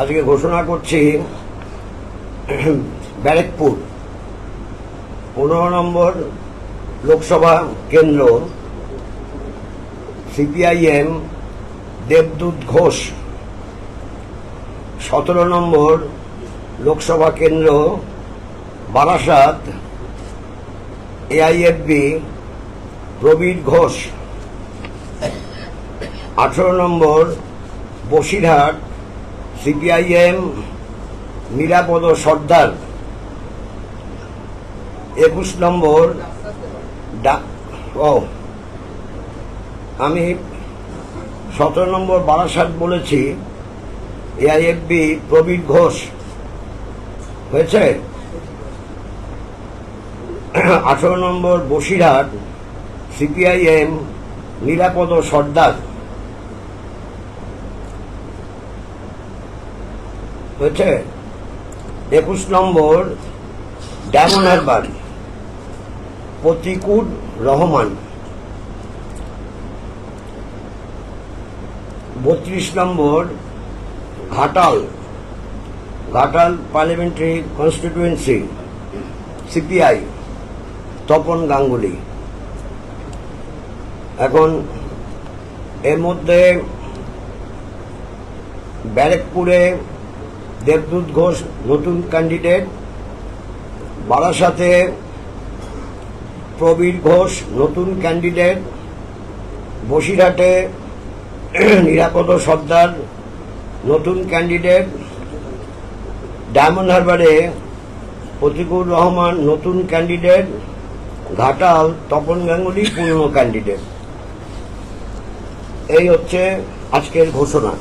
আজকে ঘোষণা করছি, ব্যারেকপুর, পনেরো নম্বর লোকসভা কেন্দ্র, সিপিআইএম, দেবদূত ঘোষ, সতেরো নম্বর লোকসভা কেন্দ্র, বারাসাত, এআইএফবি, প্রবীর ঘোষ, আঠেরো নম্বর বসিরহাট সিপিআইএম, নিরাপদ সর্দার, একুশ নম্বর, ডা- ও, আমি সতেরো নম্বর বারাসাত বলেছি, এআইএফবি প্রবীর ঘোষ, হয়েছে? আঠেরো নম্বর বসিরহাট, সিপিআইএম, নিরাপদ সর্দার। হয়েছে? একুশ নম্বর ডায়মন্ড বাড়ি। প্রতিকুর রহমান। বত্রিশ নম্বর, Ghatal. Ghatal parliamentary constituency CPI, Tapan Ganguly. এখন, এর মধ্যে ব্যারেকপুরে দেবদূত ঘোষ নতুন ক্যান্ডিডেট বারাসাতে প্রবীর ঘোষ নতুন ক্যান্ডিডেট বসিরহাটে নিরাপদ সর্দার নতুন ক্যান্ডিডেট ডায়মন্ড হারবারে প্রতিকুর রহমান নতুন ক্যান্ডিডেট ঘাটাল, তপন গাঙ্গুলি পুরনো ক্যান্ডিডেট এই হচ্ছে আজকের ঘোষণা।